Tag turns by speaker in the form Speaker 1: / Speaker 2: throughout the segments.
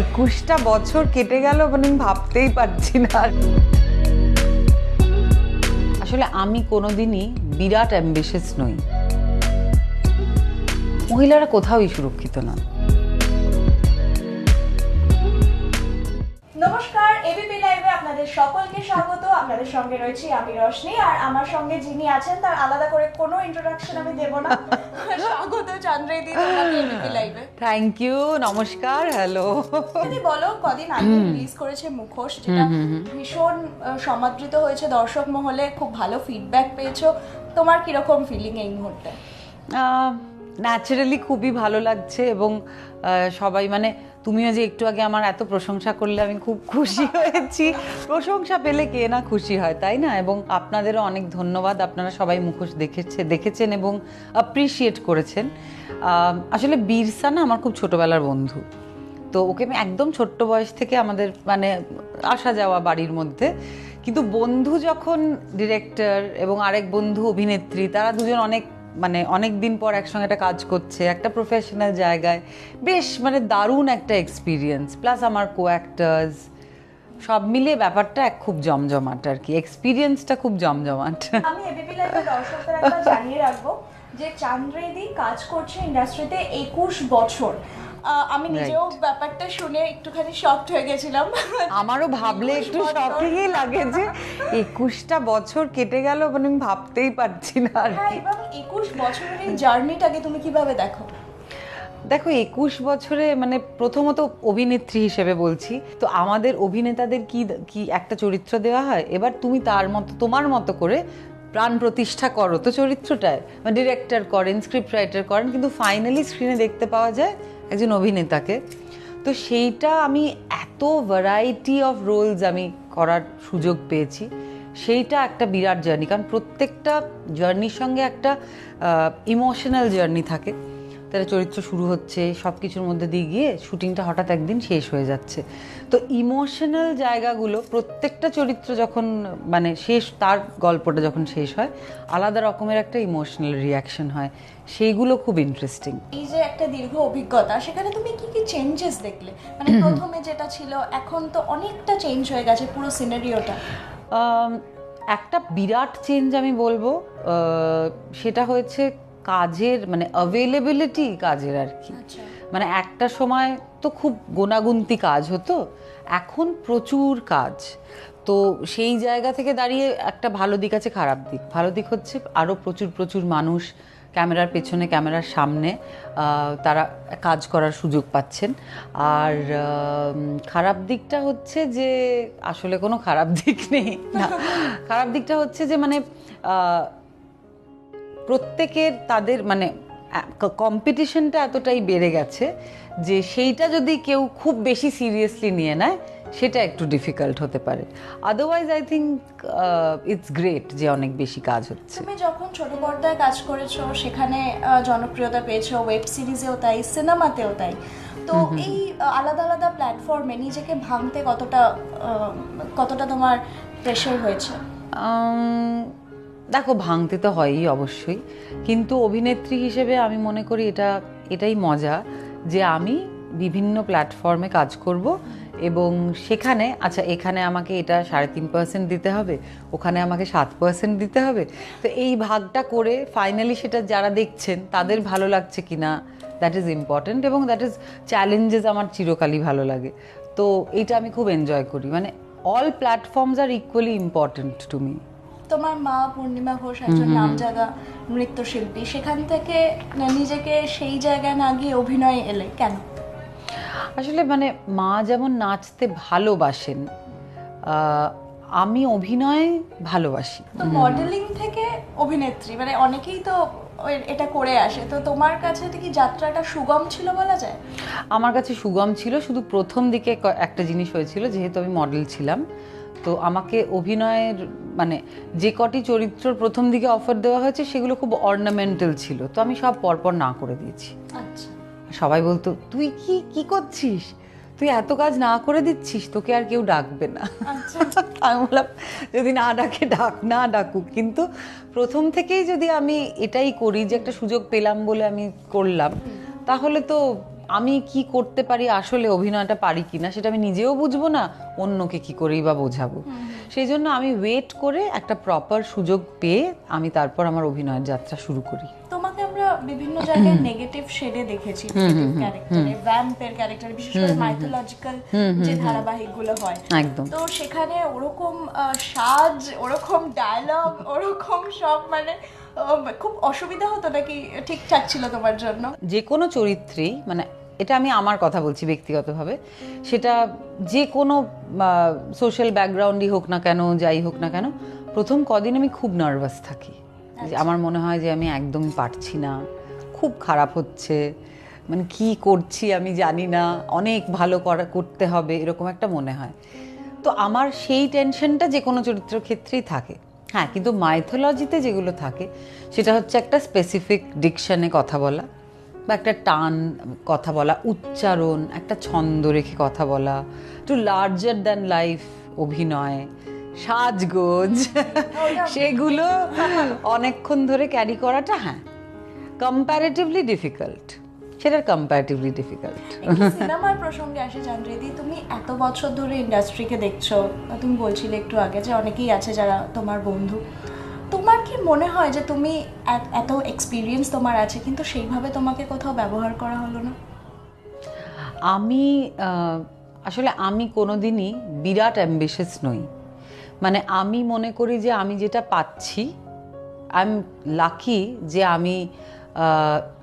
Speaker 1: একুশটা বছর কেটে গেল মানে আমি ভাবতেই পারছি না আসলে আমি কোনোদিনই বিরাট অ্যাম্বিশিয়াস নই। মহিলারা কোথাওই সুরক্ষিত না।
Speaker 2: নমস্কার এবিপি লাইভে আপনাদের সকলকে স্বাগত। আপনাদের সঙ্গে রয়েছি আমি রশনি আর আমার সঙ্গে যিনি আছেন তার আলাদা করে কোনো ইন্ট্রোডাকশন আমি দেব না। স্বাগত চন্দ্রেদি লাইভে
Speaker 1: থ্যাংক ইউ নমস্কার হ্যালো
Speaker 2: যদি বলো কদিন আগে রিলিজ করেছে মুখোশ যেটা ভীষণ সমাদৃত হয়েছে দর্শক মহলে খুব ভালো ফিডব্যাক পেয়েছ। তোমার কীরকম ফিলিং এই মুহূর্তে?
Speaker 1: ন্যাচারালি খুবই ভালো লাগছে এবং সবাই মানে তুমিও যে একটু আগে আমার এত প্রশংসা করলে আমি খুব খুশি হয়েছি। প্রশংসা পেলে কে না খুশি হয় তাই না? এবং আপনাদেরও অনেক ধন্যবাদ আপনারা সবাই মুখোশ দেখেছে দেখেছেন এবং অ্যাপ্রিসিয়েট করেছেন। আসলে বীরসা না আমার খুব ছোটবেলার বন্ধু। তো ওকে আমি একদম ছোট্ট বয়স থেকে আমাদের মানে আসা যাওয়া বাড়ির মধ্যে। কিন্তু বন্ধু যখন ডিরেক্টর এবং আরেক বন্ধু অভিনেত্রী তারা দুজন অনেক মানে অনেক দিন পর একসঙ্গে একটা কাজ করছে একটা প্রফেশনাল জায়গায়। বেশ মানে দারুণ একটা এক্সপিরিয়েন্স প্লাস আমার কো অ্যাক্টার্স সব মিলিয়ে ব্যাপারটা এক খুব জমজমাট আর কি। এক্সপিরিয়েন্সটা খুব জমজমাট।
Speaker 2: আমি এবিপি লাইভের দর্শকদের একবার জানিয়ে রাখব যে চান্দ্রেদি কাজ করছে ইন্ডাস্ট্রিতে একুশ বছর। আমি নিজেও ব্যাপারটা শুনে একটুখানি শকড হয়ে গেছিলাম।
Speaker 1: আমারও ভাবলে একটু। শখেই লাগে যে একুশটা বছর কেটে গেল মানে আমি ভাবতেই পারছি না আর
Speaker 2: হ্যাঁ
Speaker 1: কি।
Speaker 2: এবং একুশ বছরের এই জার্নিটাকে তুমি কীভাবে দেখো?
Speaker 1: দেখো একুশ বছরে মানে প্রথমত অভিনেত্রী হিসেবে বলছি। তো আমাদের অভিনেতাদের কি কি একটা চরিত্র দেওয়া হয়? এবার তুমি তার মতো তোমার মতো করে প্রাণ প্রতিষ্ঠা করো। তো চরিত্রটায় মানে ডিরেক্টর করেন স্ক্রিপ্ট রাইটার করেন কিন্তু ফাইনালি স্ক্রিনে দেখতে পাওয়া যায় একজন অভিনেতাকে। তো সেইটা আমি এত ভ্যারাইটি অফ রোলস আমি করার সুযোগ পেয়েছি। সেইটা একটা বিরাট জার্নি কারণ প্রত্যেকটা জার্নির সঙ্গে একটা ইমোশনাল জার্নি থাকে। তার চরিত্র শুরু হচ্ছে সব কিছুর মধ্যে দিয়ে গিয়ে শুটিংটা হঠাৎ একদিন শেষ হয়ে যাচ্ছে। তো ইমোশনাল জায়গাগুলো প্রত্যেকটা চরিত্র যখন মানে শেষ তার গল্পটা যখন শেষ হয় আলাদা রকমের একটা ইমোশনাল রিয়াকশন হয়। সেইগুলো খুব ইন্টারেস্টিং
Speaker 2: এই যে একটা দীর্ঘ অভিজ্ঞতা সেখানে তুমি কি কি চেঞ্জেস দেখলে? মানে প্রথমে যেটা ছিল এখন তো অনেকটা চেঞ্জ হয়ে গেছে পুরো সিনারিওটা
Speaker 1: একটা বিরাট চেঞ্জ আমি বলব। সেটা হয়েছে কাজের মানে অ্যাভেলেবিলিটি কাজের আর কি।
Speaker 2: আচ্ছা।
Speaker 1: মানে একটা সময় তো খুব গোনাগুন্তি কাজ হতো এখন প্রচুর কাজ। তো সেই জায়গা থেকে দাঁড়িয়ে একটা ভালো দিক আছে খারাপ দিক। ভালো দিক হচ্ছে আরও প্রচুর প্রচুর মানুষ ক্যামেরার পেছনে ক্যামেরার সামনে তারা কাজ করার সুযোগ পাচ্ছেন। আর খারাপ দিকটা হচ্ছে যে আসলে কোনো খারাপ দিক নেই। না খারাপ দিকটা হচ্ছে যে মানে প্রত্যেকের তাদের মানে কম্পিটিশনটা এতটাই বেড়ে গেছে যে সেইটা যদি কেউ খুব বেশি সিরিয়াসলি নিয়ে নেয় সেটা একটু ডিফিকাল্ট হতে পারে। Otherwise I think it's great যে অনেক বেশি কাজ হচ্ছে।
Speaker 2: তুমি যখন ছোট পর্দায় কাজ করেছ সেখানে জনপ্রিয়তা পেয়েছ ওয়েব সিরিজেও তাই সিনেমাতেও তাই। তো এই আলাদা আলাদা প্ল্যাটফর্মে নিজেকে ভাঙতে কতটা কতটা তোমার প্রেশার হয়েছে?
Speaker 1: দেখো, ভাঙতে তো হয়ই অবশ্যই। কিন্তু অভিনেত্রী হিসেবে আমি মনে করি এটা, এটাই মজা যে আমি বিভিন্ন প্ল্যাটফর্মে কাজ করব এবং সেখানে আচ্ছা এখানে আমাকে এটা সাড়ে তিন পার্সেন্ট দিতে হবে, ওখানে আমাকে সাত পার্সেন্ট দিতে হবে। তো এই ভাগটা করে ফাইনালি সেটা যারা দেখছেন, তাদের ভালো লাগছে কি না দ্যাট ইজ ইম্পর্ট্যান্ট এবং দ্যাট ইজ চ্যালেঞ্জেস আমার চিরকালই ভালো লাগে। তো এইটা আমি খুব এনজয় করি। মানে all platforms R equally important to me
Speaker 2: তোমার মা পূর্ণিমা ঘোষ একজন নামজাদা নৃত্যশিল্পী। সেখান থেকে নিজেকে সেই জায়গায় না গিয়ে অভিনয় এলে কেন?
Speaker 1: আসলে মানে মা যেমন নাচতে ভালোবাসেন আমি অভিনয় ভালোবাসি।
Speaker 2: তো মডেলিং থেকে অভিনেত্রী মানে অনেকেই তো এটা করে আসে। তো তোমার কাছে কি যাত্রাটা সুগম ছিল বলা যায়?
Speaker 1: আমার কাছে সুগম ছিল শুধু প্রথম দিকে একটা জিনিস হয়েছিল যেহেতু আমি মডেল ছিলাম। তো আমাকে অভিনয়ের মানে যে কটি চরিত্রর প্রথম দিকে অফার দেওয়া হয়েছে সেগুলো খুব অর্নামেন্টাল ছিল। তো আমি সব পরপর না করে দিয়েছি।
Speaker 2: আচ্ছা।
Speaker 1: সবাই বলতো তুই কি কি করছিস? তুই এত কাজ না করে দিচ্ছিস তোকে আর কেউ ডাকবে না।
Speaker 2: আচ্ছা।
Speaker 1: আমি বললাম যদি না ডাকে ডাক না ডাকুক। কিন্তু প্রথম থেকেই যদি আমি এটাই করি যে একটা সুযোগ পেলাম বলে আমি করলাম তাহলে তো আমি কি করতে পারি আসলে অভিনয়টা পারি কিনা সেটা আমি নিজেও বুঝব না অন্যকে কি করেই বা বোঝাবো। সেই জন্য আমি ওয়েট করে একটা প্রপার সুযোগ পেয়ে আমি তারপর আমার অভিনয়ের যাত্রা শুরু করি।
Speaker 2: তোমাকে আমরা বিভিন্ন জায়গায় নেগেটিভ শেডে দেখেছি ক্যারেক্টারে ভ্যাম্পের ক্যারেক্টার বিশেষ করে মাইথোলজিক্যাল যে ধারাবাহিকগুলো হয়।
Speaker 1: একদম।
Speaker 2: তো সেখানে ওরকম সাজ ওরকম ডায়লগ ওরকম সব মানে খুব অসুবিধা হতো নাকি ঠিকঠাক ছিল তোমার জন্য?
Speaker 1: যে কোনো চরিত্রেই মানে এটা আমি আমার কথা বলছি ব্যক্তিগতভাবে। সেটা যে কোনো সোশ্যাল ব্যাকগ্রাউন্ডই হোক না কেন যাই হোক না কেন প্রথম কদিন আমি খুব নার্ভাস থাকি। যে আমার মনে হয় যে আমি একদমই পারছি না খুব খারাপ হচ্ছে মানে কি করছি আমি জানি না অনেক ভালো করা করতে হবে এরকম একটা মনে হয়। তো আমার সেই টেনশনটা যে কোনো চরিত্র ক্ষেত্রেই থাকে। হ্যাঁ কিন্তু মাইথোলজিতে যেগুলো থাকে সেটা হচ্ছে একটা স্পেসিফিক ডিকশানে কথা বলা। বা একটা টান কথা বলা, উচ্চারণ, একটা ছন্দ রেখে কথা বলা, একটু লার্জার দ্যান লাইফ অভিনয়, সাজগোজ, সেগুলো অনেকক্ষণ ধরে ক্যারি করাটা হ্যাঁ কম্প্যারেটিভলি ডিফিকাল্ট সেটার কম্প্যারেটিভলি ডিফিকাল্ট
Speaker 2: সিনেমার প্রসঙ্গে আসে, চান্দ্রিদি, তুমি এত বছর ধরে ইন্ডাস্ট্রিকে দেখছ তুমি বলছিলে একটু আগে যে অনেকেই আছে যারা তোমার বন্ধু কি মনে হয় যে তুমি এত- এক্সপিরিয়েন্স তোমার আছে, কিন্তু সেইভাবে তোমাকে কোথাও ব্যবহার করা হলো না?
Speaker 1: আমি আসলে আমি কোনোদিনই বিরাট অ্যাম্বিশিয়াস নই। মানে আমি মনে করি যে আমি যেটা পাচ্ছি আই এম লাকি যে আমি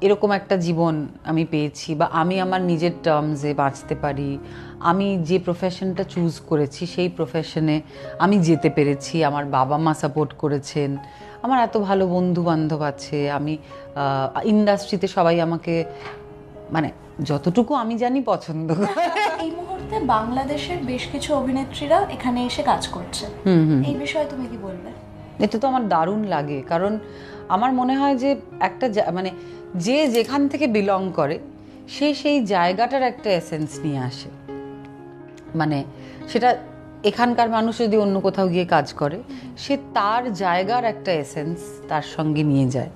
Speaker 1: এরকম একটা জীবন আমি পেয়েছি বা আমি আমার নিজের টার্মসে বাঁচতে পারি আমি যে প্রফেশনটা চুজ করেছি সেই প্রফেশনে আমি যেতে পেরেছি আমার বাবা মা সাপোর্ট করেছেন আমার এত ভালো বন্ধু বান্ধব আছে আমি ইন্ডাস্ট্রিতে সবাই আমাকে মানে যতটুকু আমি জানি পছন্দ।
Speaker 2: এই মুহূর্তে বাংলাদেশের বেশ কিছু অভিনেত্রীরা এখানে এসে কাজ করছে। এই বিষয়ে তুমি কি বলবে?
Speaker 1: এটা তো আমার দারুণ লাগে। কারণ আমার মনে হয় যে একটা মানে যে যেখান থেকে বিলং করে, সে সেই জায়গাটার একটা এসেন্স নিয়ে আসে। মানে সেটা এখানকার মানুষ যদি অন্য কোথাও গিয়ে কাজ করে, সে তার জায়গার একটা এসেন্স তার সঙ্গে নিয়ে যায়।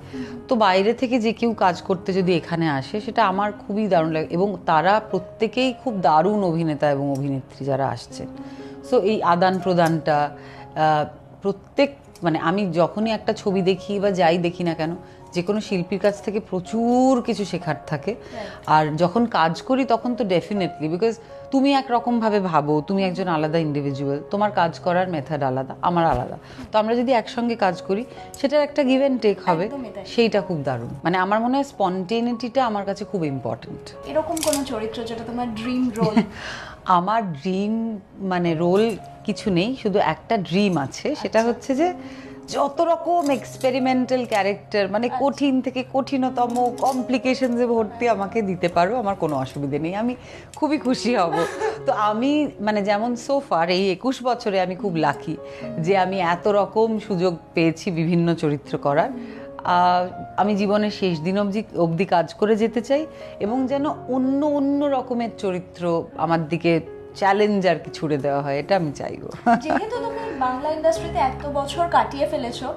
Speaker 1: তো বাইরে থেকে যে কেউ কাজ করতে যদি এখানে আসে, সেটা আমার খুবই দারুণ লাগে এবং তারা প্রত্যেকেই খুব দারুণ অভিনেতা এবং অভিনেত্রী যারা আসছেন সো এই আদান প্রদানটা প্রত্যেক মানে আমি যখনই একটা ছবি দেখি বা যাই দেখি না কেন যে কোনো শিল্পীর কাছ থেকে প্রচুর কিছু শেখার থাকে। আর যখন কাজ করি তখন তো ডেফিনেটলি বিকজ তুমি একরকম ভাবে ভাবো তুমি একজন আলাদা ইন্ডিভিজুয়াল তোমার কাজ করার মেথড আলাদা আমার আলাদা। তো আমরা যদি একসঙ্গে কাজ করি সেটার একটা গিভ অ্যান্ড টেক হবে সেইটা খুব দারুণ। মানে আমার মনে হয় স্পন্টেনিটিটা আমার কাছে খুব ইম্পর্টেন্ট
Speaker 2: এরকম কোনো চরিত্র যেটা তোমার ড্রিম রোল
Speaker 1: আমার ড্রিম মানে রোল কিছু নেই শুধু একটা ড্রিম আছে সেটা হচ্ছে যে যত রকম এক্সপেরিমেন্টাল ক্যারেক্টার মানে কঠিন থেকে কঠিনতম কমপ্লিকেশনসে ভর্তি আমাকে দিতে পারো আমার কোনো অসুবিধে নেই আমি খুবই খুশি হব। তো আমি মানে যেমন সোফার এই একুশ বছরে আমি খুব লাকি যে আমি এত রকম সুযোগ পেয়েছি বিভিন্ন চরিত্র করার। আমি জীবনের শেষ দিন অবধি অবধি কাজ করে যেতে চাই এবং যেন অন্য অন্য রকমের চরিত্র আমার দিকে চ্যালেঞ্জ আর কি ছুড়ে দেওয়া হয় এটা আমি চাইব।
Speaker 2: যেহেতু তুমি বাংলা ইন্ডাস্ট্রিতে এত বছর কাটিয়ে ফেলেছো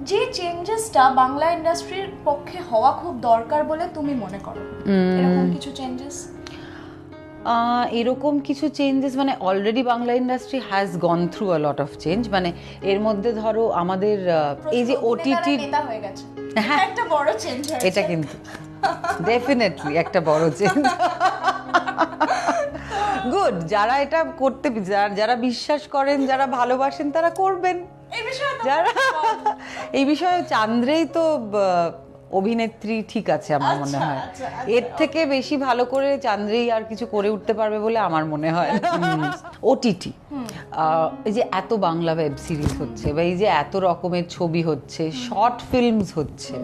Speaker 2: যে চেঞ্জেসটা বাংলা ইন্ডাস্ট্রির পক্ষে হওয়া খুব দরকার বলে তুমি মনে করো? এরকম কিছু চেঞ্জেস
Speaker 1: এরকম কিছু চেঞ্জেস মানে already Bangla industry has gone through a lot of change মানে এর মধ্যে ধরো আমাদের এই যে ওটিটি
Speaker 2: হয়ে গেছে।
Speaker 1: হ্যাঁ।
Speaker 2: একটা বড় চেঞ্জ
Speaker 1: এটা কিন্তু ডেফিনেটলি একটা বড় চেঞ্জ গুড যারা এটা করতে যারা- বিশ্বাস করেন যারা ভালোবাসেন তারা করবেন।
Speaker 2: এই বিষয়ে
Speaker 1: যারা এই বিষয়ে চান্দ্রেই তো অভিনেত্রী ঠিক আছে আমার মনে হয়।
Speaker 2: আচ্ছা,
Speaker 1: এর থেকে বেশি ভালো করে চান্দ্রেই আর কিছু করে উঠতে পারবে বলে আমার মনে হয়। ওটিটি এই যে এত বাংলা ওয়েব সিরিজ হচ্ছে বা এই যে এত রকমের ছবি হচ্ছে শর্ট ফিল্মস হচ্ছে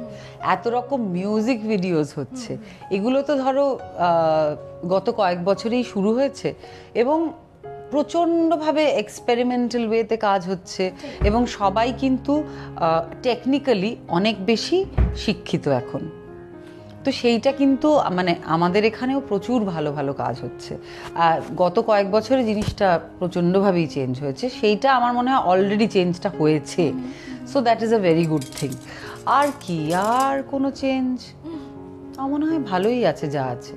Speaker 1: এত রকম মিউজিক ভিডিওস হচ্ছে এগুলো তো ধরো গত কয়েক বছরেই শুরু হয়েছে এবং প্রচণ্ডভাবে এক্সপেরিমেন্টাল ওয়েতে কাজ হচ্ছে এবং সবাই কিন্তু টেকনিক্যালি অনেক বেশি শিক্ষিত এখন। তো সেইটা কিন্তু মানে আমাদের এখানেও প্রচুর ভালো ভালো কাজ হচ্ছে। আর গত কয়েক বছরে জিনিসটা প্রচণ্ডভাবেই চেঞ্জ হয়েছে। সেইটা আমার মনে হয় অলরেডি চেঞ্জটা হয়েছে। So that is a very good thing আর কি? আর কোনো চেঞ্জ আমার মনে হয় ভালোই আছে যা আছে।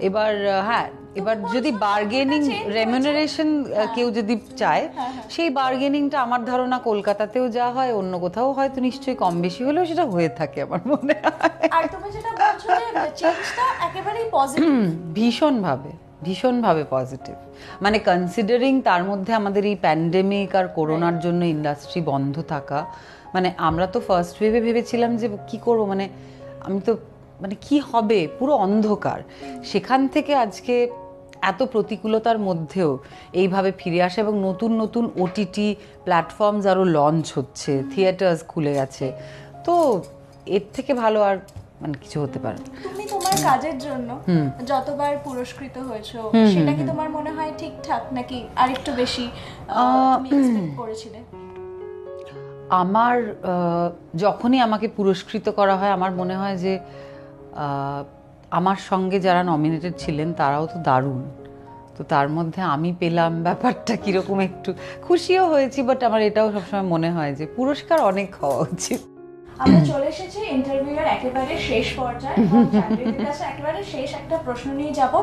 Speaker 1: এবার হ্যাঁ এবার যদি বার্গেনিং রেমুনারেশন কেউ যদি চায় সেই বার্গেনিংটা আমার ধারণা কলকাতাতেও যা হয় অন্য কোথাও হয়তো নিশ্চয়ই কম বেশি হলেও সেটা হয়ে থাকে আমার মনে হয়।
Speaker 2: আর তুমি যেটা বলছো চেঞ্জটা একেবারেই পজিটিভ
Speaker 1: ভীষণভাবে ভীষণভাবে পজিটিভ মানে কনসিডারিং তার মধ্যে আমাদের এই প্যান্ডেমিক আর করোনার জন্য ইন্ডাস্ট্রি বন্ধ থাকা মানে আমরা তো ফার্স্ট ভেবে ভেবেছিলাম যে কি করব মানে আমি তো মানে কি হবে? পুরো অন্ধকার। সেখান থেকে আজকে এত প্রতিকূলতার মধ্যেও এইভাবে ফিরে আসা এবং নতুন নতুন ওটিটি প্ল্যাটফর্মস আরও লঞ্চ হচ্ছে থিয়েটার্স খুলে গেছে। তো এর থেকে ভালো আর মানে কিছু হতে পারে
Speaker 2: তুমি তোমার কাজের জন্য যতবার পুরস্কৃত হয়েছো সেটা কি তোমার মনে হয় ঠিকঠাক নাকি আরেকটু বেশি করেছিলে?
Speaker 1: আমার যখনই আমাকে পুরস্কৃত করা হয় আমার মনে হয় যে আমার সঙ্গে যারা নমিনেটেড ছিলেন তারাও তো দারুণ। তো তার মধ্যে আমি পেলাম ব্যাপারটা কীরকম একটু। খুশিও হয়েছি বাট আমার এটাও সবসময় মনে হয় যে পুরস্কার অনেক হওয়া উচিত।
Speaker 2: আমরা চলে এসেছি ইন্টারভিউয়ের একেবারে শেষ পর্যায়ে। কাছে একেবারে শেষ একটা প্রশ্ন নিয়ে যাব।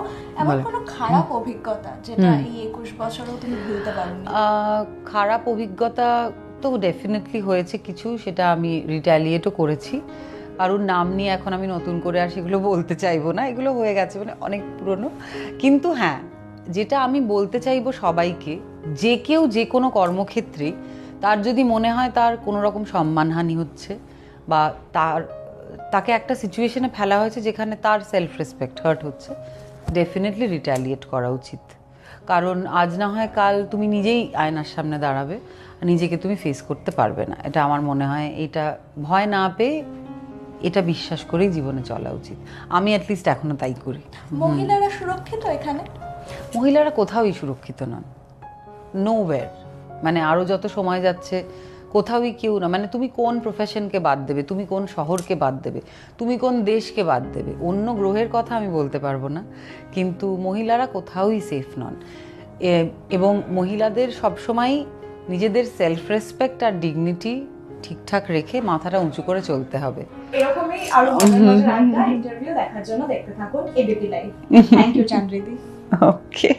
Speaker 2: এমন কোনো খারাপ অভিজ্ঞতা যেটা এই একুশ বছরেও তুমি ভুলতে পারোনি
Speaker 1: খারাপ অভিজ্ঞতা তো ডেফিনেটলি হয়েছে কিছু সেটা আমি রিট্যালিয়েটও করেছি। কারোর নাম নিয়ে এখন আমি নতুন করে আর সেগুলো বলতে চাইব না, এগুলো হয়ে গেছে মানে অনেক পুরনো। কিন্তু হ্যাঁ যেটা আমি বলতে চাইব সবাইকে, যে কেউ যে কোনো কর্মক্ষেত্রে তার যদি মনে হয় তার কোনো রকম সম্মানহানি হচ্ছে বা তার, তাকে একটা সিচুয়েশনে ফেলা হয়েছে যেখানে তার সেলফ রেসপেক্ট হার্ট হচ্ছে ডেফিনেটলি রিট্যালিয়েট করা উচিত। কারণ আজ না হয় কাল তুমি নিজেই আয়নার সামনে দাঁড়াবে, নিজেকে তুমি ফেস করতে পারবে না। এটা আমার মনে হয়, এটা ভয় না পেয়ে এটা বিশ্বাস করেই জীবনে চলা উচিত। আমি অ্যাটলিস্ট এখনও তাই করি।
Speaker 2: মহিলারা সুরক্ষিত এখানে?
Speaker 1: মহিলারা কোথাওই সুরক্ষিত নন। নোওয়্যার মানে আরও যত সময় যাচ্ছে কোথাওই কেউ না। মানে তুমি কোন প্রফেশনকে বাদ দেবে? তুমি কোন শহরকে বাদ দেবে? তুমি কোন দেশকে বাদ দেবে? অন্য গ্রহের কথা আমি বলতে পারব না। কিন্তু মহিলারা কোথাওই সেফ নন। এবং মহিলাদের সবসময় নিজেদের সেলফ রেসপেক্ট আর ডিগনিটি ঠিকঠাক রেখে মাথাটা উঁচু করে চলতে হবে।
Speaker 2: এরকমই আরও ইন্টারভিউ দেখার জন্য দেখতে থাকুন এবিপি লাইভ থ্যাংক ইউ চান্দ্রিদি
Speaker 1: ওকে